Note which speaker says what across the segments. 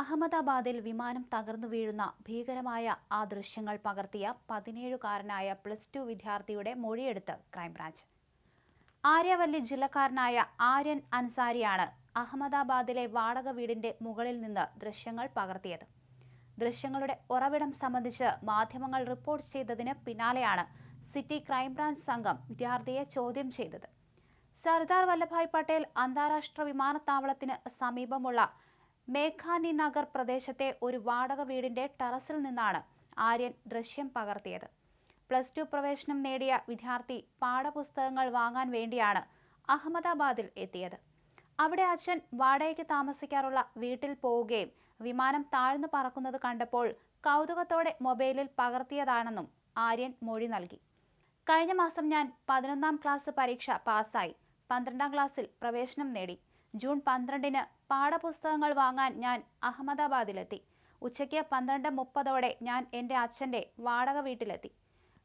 Speaker 1: അഹമ്മദാബാദിൽ വിമാനം തകർന്നു വീഴുന്ന ഭീകരമായ ആ ദൃശ്യങ്ങൾ പകർത്തിയ പതിനേഴുകാരനായ പ്ലസ് ടു വിദ്യാർത്ഥിയുടെ മൊഴിയെടുത്ത് ക്രൈംബ്രാഞ്ച്. ആര്യവല്ലി ജില്ലക്കാരനായ ആര്യൻ അൻസാരിയാണ് അഹമ്മദാബാദിലെ വാടക വീടിന്റെ മുകളിൽ നിന്ന് ദൃശ്യങ്ങൾ പകർത്തിയത്. ദൃശ്യങ്ങളുടെ ഉറവിടം സംബന്ധിച്ച് മാധ്യമങ്ങൾ റിപ്പോർട്ട് ചെയ്തതിന് പിന്നാലെയാണ് സിറ്റി ക്രൈംബ്രാഞ്ച് സംഘം വിദ്യാർത്ഥിയെ ചോദ്യം ചെയ്തത്. സർദാർ വല്ലഭായ് പട്ടേൽ അന്താരാഷ്ട്ര വിമാനത്താവളത്തിന് സമീപമുള്ള മേഘാനി നഗർ പ്രദേശത്തെ ഒരു വാടക വീടിന്റെ ടെറസിൽ നിന്നാണ് ആര്യൻ ദൃശ്യം പകർത്തിയത്. പ്ലസ് ടു പ്രവേശനം നേടിയ വിദ്യാർത്ഥി പാഠപുസ്തകങ്ങൾ വാങ്ങാൻ വേണ്ടിയാണ് അഹമ്മദാബാദിൽ എത്തിയത്. അവിടെ അച്ഛൻ വാടകയ്ക്ക് താമസിക്കാറുള്ള വീട്ടിൽ പോവുകയും വിമാനം താഴ്ന്നു പറക്കുന്നത് കണ്ടപ്പോൾ കൗതുകത്തോടെ മൊബൈലിൽ പകർത്തിയതാണെന്നും ആര്യൻ മൊഴി നൽകി. കഴിഞ്ഞ മാസം ഞാൻ പതിനൊന്നാം ക്ലാസ് പരീക്ഷ പാസ്സായി. പന്ത്രണ്ടാം ക്ലാസ്സിൽ പ്രവേശനം നേടി. ജൂൺ പന്ത്രണ്ടിന് പാഠപുസ്തകങ്ങൾ വാങ്ങാൻ ഞാൻ അഹമ്മദാബാദിലെത്തി. ഉച്ചയ്ക്ക് പന്ത്രണ്ട് മുപ്പതോടെ ഞാൻ എന്റെ അച്ഛന്റെ വാടക വീട്ടിലെത്തി.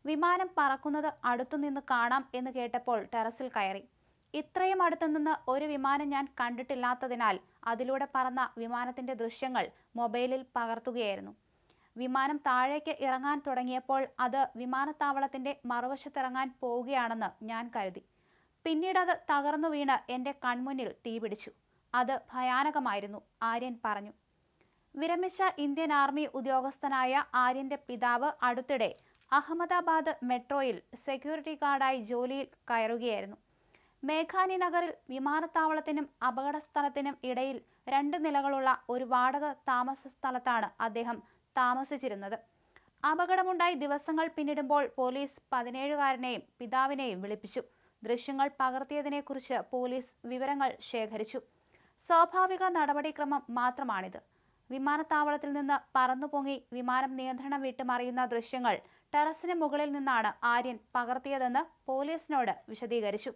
Speaker 1: വിമാനം പറക്കുന്നത് അടുത്തുനിന്ന് കാണാം എന്ന് കേട്ടപ്പോൾ ടെറസിൽ കയറി. ഇത്രയും അടുത്തുനിന്ന് ഒരു വിമാനം ഞാൻ കണ്ടിട്ടില്ലാത്തതിനാൽ അതിലൂടെ പറന്ന വിമാനത്തിന്റെ ദൃശ്യങ്ങൾ മൊബൈലിൽ പകർത്തുകയായിരുന്നു. വിമാനം താഴേക്ക് ഇറങ്ങാൻ തുടങ്ങിയപ്പോൾ അത് വിമാനത്താവളത്തിന്റെ മറുവശത്തിറങ്ങാൻ പോവുകയാണെന്ന് ഞാൻ കരുതി. പിന്നീട് അത് തകർന്നു വീണ് എന്റെ കൺമുന്നിൽ തീപിടിച്ചു അത് ഭയാനകമായിരുന്നു ആര്യൻ പറഞ്ഞു. വിരമിച്ച ഇന്ത്യൻ ആർമി ഉദ്യോഗസ്ഥനായ ആര്യന്റെ പിതാവ് അടുത്തിടെ അഹമ്മദാബാദ് മെട്രോയിൽ സെക്യൂരിറ്റി ഗാർഡായി ജോലിയിൽ കയറുകയായിരുന്നു. മേഘാനി നഗറിൽ വിമാനത്താവളത്തിനും അപകടസ്ഥലത്തിനും ഇടയിൽ രണ്ട് നിലകളുള്ള ഒരു വാടക താമസ സ്ഥലത്താണ് അദ്ദേഹം താമസിച്ചിരുന്നത്. അപകടമുണ്ടായി ദിവസങ്ങൾ പിന്നിടുമ്പോൾ പോലീസ് പതിനേഴുകാരനെയും പിതാവിനെയും വിളിപ്പിച്ചു. ദൃശ്യങ്ങൾ പകർത്തിയതിനെക്കുറിച്ച് പോലീസ് വിവരങ്ങൾ ശേഖരിച്ചു. സ്വാഭാവിക നടപടിക്രമം മാത്രമാണിത്. വിമാനത്താവളത്തിൽ നിന്ന് പറന്നുപൊങ്ങി വിമാനം നിയന്ത്രണം വിട്ടുമറിയുന്ന ദൃശ്യങ്ങൾ ടെറസിന് മുകളിൽ നിന്നാണ് ആര്യൻ പകർത്തിയതെന്ന് പോലീസിനോട് വിശദീകരിച്ചു.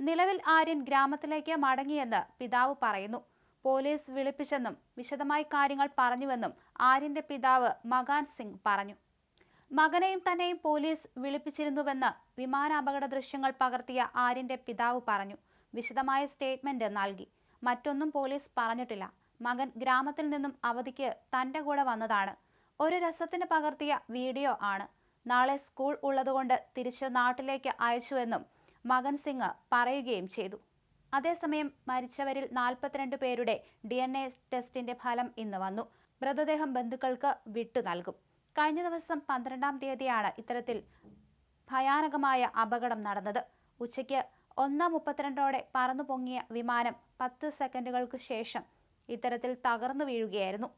Speaker 1: നിലവിൽ ആര്യൻ ഗ്രാമത്തിലേക്ക് മടങ്ങിയെന്ന് പിതാവ് പറയുന്നു. പോലീസ് വിളിപ്പിച്ചെന്നും വിശദമായി കാര്യങ്ങൾ പറഞ്ഞുവെന്നും ആര്യന്റെ പിതാവ് മകാൻ സിംഗ് പറഞ്ഞു. മകനെയും തന്നെയും പോലീസ് വിളിപ്പിച്ചിരുന്നുവെന്ന് വിമാനാപകട ദൃശ്യങ്ങൾ പകർത്തിയ ആര്യന്റെ പിതാവ് പറഞ്ഞു. വിശദമായ സ്റ്റേറ്റ്മെന്റ് നൽകി. മറ്റൊന്നും പോലീസ് പറഞ്ഞിട്ടില്ല. മകൻ ഗ്രാമത്തിൽ നിന്നും അവധിക്ക് തന്റെ കൂടെ വന്നതാണ്. ഒരു രസത്തിന് പകർത്തിയ വീഡിയോ ആണ്. നാളെ സ്കൂൾ ഉള്ളതുകൊണ്ട് തിരിച്ചു നാട്ടിലേക്ക് അയച്ചുവെന്നും മകൻ സിംഗ് പറയുകയും ചെയ്തു. അതേസമയം മരിച്ചവരിൽ നാൽപ്പത്തിരണ്ട് പേരുടെ ഡി ടെസ്റ്റിന്റെ ഫലം ഇന്ന് വന്നു. മൃതദേഹം ബന്ധുക്കൾക്ക് വിട്ടു നൽകും. കഴിഞ്ഞ ദിവസം പന്ത്രണ്ടാം തീയതിയാണ് ഇത്തരത്തിൽ ഭയാനകമായ അപകടം നടന്നത്. ഉച്ചയ്ക്ക് ഒന്നാം മുപ്പത്തിരണ്ടോടെ പറന്നു പൊങ്ങിയ വിമാനം പത്ത് സെക്കൻഡുകൾക്ക് ശേഷം ഇത്തരത്തിൽ തകർന്നു വീഴുകയായിരുന്നു.